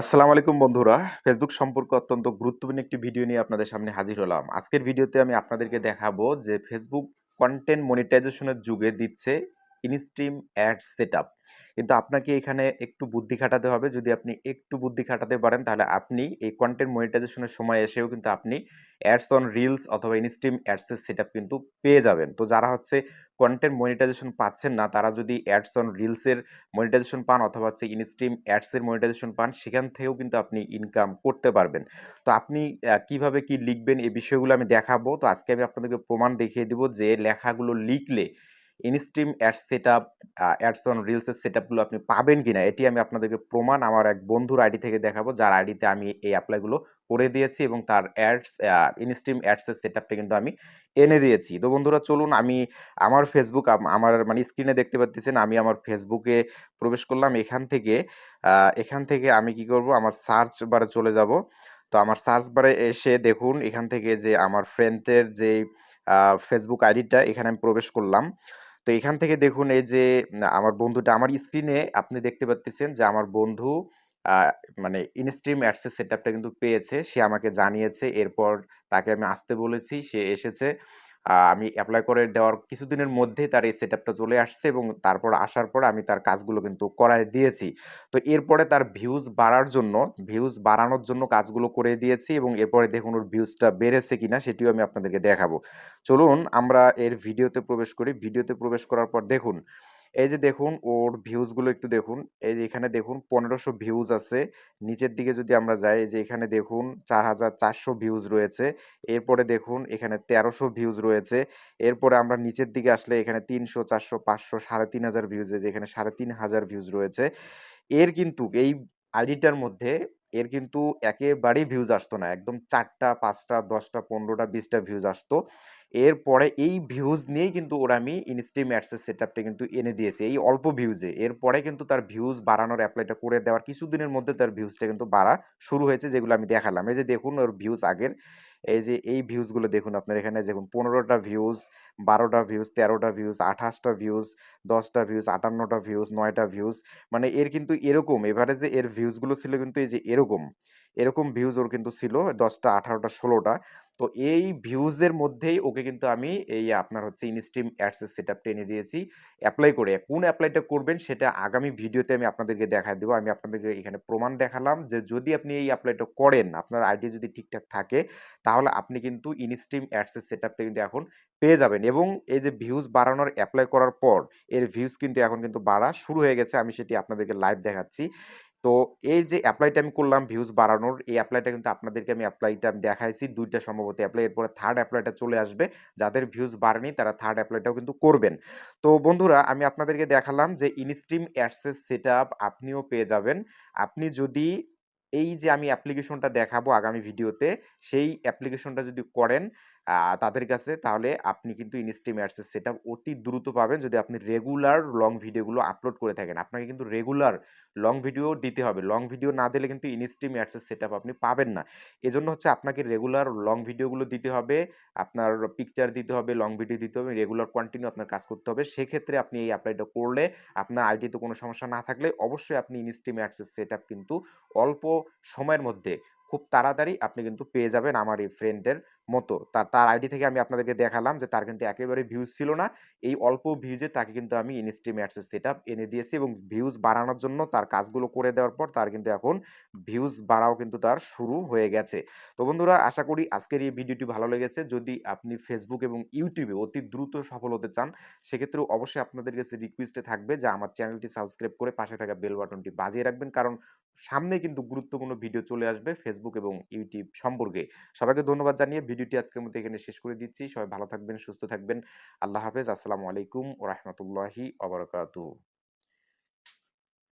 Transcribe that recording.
আসসালামু আলাইকুম বন্ধুরা। ফেসবুক সম্পর্কে অত্যন্ত গুরুত্বপূর্ণ একটি ভিডিও নিয়ে আপনাদের সামনে হাজির হলাম। আজকের ভিডিওতে আমি আপনাদেরকে দেখাবো যে ফেসবুক কন্টেন্ট মনিটাইজেশনের যুগে দিচ্ছে ইনস্ট্রিম অ্যাড সেটআপ। কিন্তু আপনাকে এখানে একটু বুদ্ধি খাটাতে হবে। যদি আপনি একটু বুদ্ধি খাটাতে পারেন, তাহলে আপনি এই কন্টেন্ট মনিটাইজেশনের সময় এসেও কিন্তু আপনি অ্যাডস অন রিলস অথবা ইনস্ট্রিম অ্যাডস এর সেটআপ কিন্তু পেয়ে যাবেন। তো যারা হচ্ছে কনটেন্ট মনিটাইজেশন পাচ্ছেন না, তারা যদি অ্যাডস অন রিলসের মনিটাইজেশন পান অথবা হচ্ছে ইনস্ট্রিম অ্যাডস এর মনিটাইজেশন পান, সেখান থেকেও কিন্তু আপনি ইনকাম করতে পারবেন। তো আপনি কীভাবে কি লিখবেন, এই বিষয়গুলো আমি দেখাবো। তো আজকে আমি আপনাদেরকে প্রমাণ দেখিয়ে দেবো যে লেখাগুলো লিখলে instream ads set up ads on reels এর সেটআপগুলো আপনি পাবেন কিনা, এটি আমি আপনাদেরকে প্রমাণ আমার এক বন্ধুর আইডি থেকে দেখাবো। যার আইডিতে আমি এই অ্যাপ্লাইগুলো করে দিয়েছি এবং তার অ্যাডস ইনস্ট্রিম অ্যাডস এর সেটআপটা কিন্তু আমি এনে দিয়েছি। তো বন্ধুরা, চলুন আমি আমার ফেসবুক আমার মানে স্ক্রিনে দেখতে পারতেছেন আমি আমার ফেসবুকে প্রবেশ করলাম। এখান থেকে এখান থেকে আমি কি করব আমার সার্চ বারে চলে যাব। তো আমার সার্চ বারে এসে দেখুন, এখান থেকে যে আমার ফ্রেন্ডের আ ফেসবুক আইডিটা এখানে আমি প্রবেশ করলাম। তো এখান থেকে দেখুন, এই যে আমার বন্ধুটা আমার স্ক্রিনে আপনি দেখতে পাচ্ছেন যে, আমার বন্ধু মানে ইনস্ট্রিম অ্যাডসেস সেট কিন্তু পেয়েছে। সে আমাকে জানিয়েছে। এরপর তাকে আমি আসতে বলেছি। সে এসেছে। আমি অ্যাপ্লাই করে দেওয়ার কিছুদিনের মধ্যেই তার এই সেট চলে আসছে এবং তারপর আসার পর আমি তার কাজগুলো কিন্তু করায় দিয়েছি। তো এরপরে তার ভিউজ বাড়ার জন্য ভিউজ বাড়ানোর জন্য কাজগুলো করে দিয়েছি এবং এরপরে দেখুন ওর ভিউজটা বেড়েছে কিনা সেটিও আমি আপনাদেরকে দেখাবো। চলুন আমরা এর ভিডিওতে প্রবেশ করি। ভিডিওতে প্রবেশ করার পর দেখুন, এই যে দেখুন ওর ভিউজগুলো একটু দেখুন। এই যে এখানে দেখুন পনেরোশো ভিউজ আছে। নিচের দিকে যদি আমরা যাই যে এখানে দেখুন ৪৪০০ ভিউজ রয়েছে। এরপরে দেখুন এখানে তেরোশো ভিউজ রয়েছে। এরপরে আমরা নিচের দিকে আসলে এখানে ৩০০, ৪০০, ৫০০, ৩৫০০ ভিউজ এই যে এখানে ৩৫০০ ভিউজ রয়েছে। এর কিন্তু এই আইডিটার মধ্যে এর কিন্তু একেবারেই ভিউজ আসতো না। একদম ৪ টা, ৫ টা, ১০ টা, ১৫ টা, ২০ টা ভিউজ আসতো। এরপরে এই ভিউজ নিয়েই কিন্তু ওরা আমি ইনস্ট্রিম ম্যাটসের সেট আপটা কিন্তু এনে দিয়েছি। এই অল্প ভিউজে। এরপরে কিন্তু তার ভিউজ বাড়ানোর অ্যাপ্লাইটা করে দেওয়ার কিছুদিনের মধ্যে তার ভিউজটা কিন্তু বাড়া শুরু হয়েছে যেগুলো আমি দেখালাম। এই যে দেখুন ওর ভিউজ আগের এই যে এই ভিউজগুলো দেখুন আপনার এখানে দেখুন পনেরোটা ভিউজ, বারোটা ভিউজ, তেরোটা ভিউজ, আঠাশটা ভিউজ, দশটা ভিউজ, আটান্নটা ভিউজ, নয়টা ভিউজ। মানে এর কিন্তু এরকম এভারেজে এর ভিউজগুলো ছিল কিন্তু এই যে এরকম। এরকম ভিউজ ওর কিন্তু ছিল ১০ টা, ১৮ টা, ১৬ টা। তো এই ভিউজের মধ্যেই ওকে কিন্তু আমি এই আপনার হচ্ছে ইনস্ট্রিম অ্যাডস এর সেটআপটা এনে দিয়েছি অ্যাপ্লাই করে। কোন অ্যাপ্লাইটা করবেন সেটা আগামী ভিডিওতে আমি আপনাদেরকে দেখায় দেবো আমি আপনাদেরকে এখানে প্রমাণ দেখালাম যে যদি আপনি এই অ্যাপ্লাইটা করেন, আপনার আইডি যদি ঠিকঠাক থাকে তাহলে আপনি কিন্তু ইনস্ট্রিম অ্যাডস এর সেটআপটা কিন্তু এখন পেয়ে যাবেন এবং এই যে ভিউজ বাড়ানোর অ্যাপ্লাই করার পর এর ভিউজ কিন্তু এখন কিন্তু বাড়া শুরু হয়ে গেছে। আমি সেটি আপনাদেরকে লাইভ দেখাচ্ছি। তো এই যে অ্যাপ্লাইটা আমি করলাম ভিউজ বাড়ানোর, এই অ্যাপ্লাইটা কিন্তু আপনাদেরকে আমি এপ্লাইটা দেখাইছি ২ টা সম্ভবত এপ্লাই এরপরে থার্ড অ্যাপ্লাইটা চলে আসবে। যাদের ভিউজ বাড়েনি, তারা থার্ড অ্যাপ্লাইটাও কিন্তু করবেন। তো বন্ধুরা, আমি আপনাদেরকে দেখালাম যে ইনস্ট্রিম অ্যাডসেস সেট আপনিও পেয়ে যাবেন। আপনি যদি এই যে আমি অ্যাপ্লিকেশনটা দেখাবো আগামী ভিডিওতে সেই অ্যাপ্লিকেশনটা যদি করেন তাদের কাছে তাহলে আপনি কিন্তু ইনস্ট্রিম অ্যাডস এর সেটআপ অতি দ্রুত পাবেন যদি আপনি রেগুলার লং ভিডিওগুলো আপলোড করে থাকেন। আপনাকে কিন্তু রেগুলার লং ভিডিও দিতে হবে। লং ভিডিও না দিলে কিন্তু ইনস্ট্রিম অ্যাডস এর সেটআপ আপনি পাবেন না। এজন্য হচ্ছে আপনাকে রেগুলার লং ভিডিওগুলো দিতে হবে। আপনার পিকচার দিতে হবে, লং ভিডিও দিতে হবে, রেগুলার কন্টিনিউ আপনার কাজ করতে হবে। সেক্ষেত্রে আপনি এই অ্যাপ্লাইটা করলে আপনার আইডিতে কোনো সমস্যা না থাকলে অবশ্যই আপনি ইনস্ট্রিম অ্যাডস এর সেটআপ কিন্তু অল্প সময়ের মধ্যে খুব তাড়াতাড়ি আপনি কিন্তু পেয়ে যাবেন আমার এই ফ্রেন্ডের মতো। তার তার আইডি থেকে আমি আপনাদেরকে দেখালাম যে তার কিন্তু একেবারে ভিউজ ছিল না। এই অল্প ভিউজে তাকে কিন্তু আমি ইনস্ট্রিম অ্যাডস সেট এনে দিয়েছি এবং ভিউজ বাড়ানোর জন্য তার কাজগুলো করে দেওয়ার পর তার কিন্তু এখন ভিউজ বাড়াও কিন্তু তার শুরু হয়ে গেছে। তো বন্ধুরা, আশা করি আজকের এই ভিডিওটি ভালো লেগেছে। যদি আপনি ফেসবুক এবং ইউটিউবে অতি দ্রুত সফল হতে চান সেক্ষেত্রে অবশ্যই আপনাদের কাছে রিকোয়েস্টে থাকবে যে আমার চ্যানেলটি সাবস্ক্রাইব করে পাশে থাকা বেল বাটনটি বাজিয়ে রাখবেন। কারণ সামনে কিন্তু গুরুত্বপূর্ণ ভিডিও চলে আসবে ফেসবুক এবং ইউটিউব সম্পর্কে। সবাইকে ধন্যবাদ জানিয়ে ভিডিওটি আজকের মধ্যে এখানে শেষ করে দিচ্ছি। সবাই ভালো থাকবেন, সুস্থ থাকবেন। আল্লাহ হাফেজ। আসসালামু আলাইকুম ও রহমতুল্লাহি।